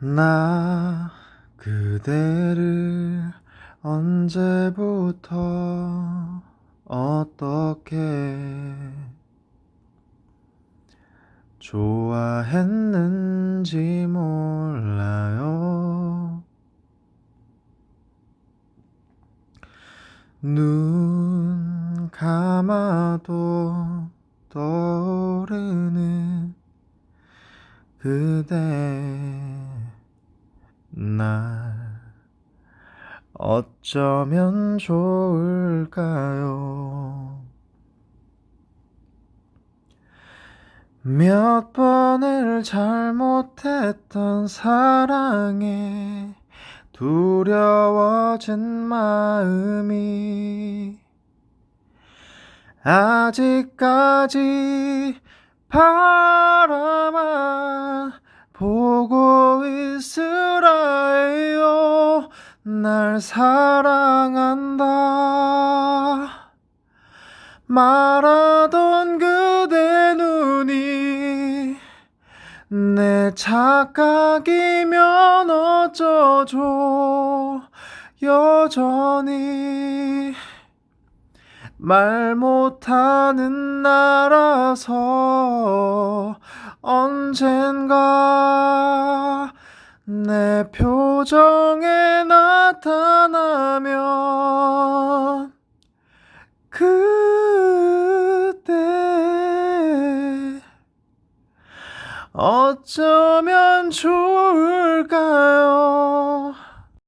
나 그대를 언제부터 어떻게 좋아했는지 몰라요. 눈 감아도 떠오르는 그대 날 어쩌면 좋을까요? 몇 번을 잘못했던 사랑에 두려워진 마음이 아직까지 바라만 보고 해요 날 사랑한다. 말하던 그대 눈이 내 착각이면 어쩌죠? 여전히 말 못하는 나라서 언젠가 내 표정에 나타나면 그때 어쩌면 좋을까요?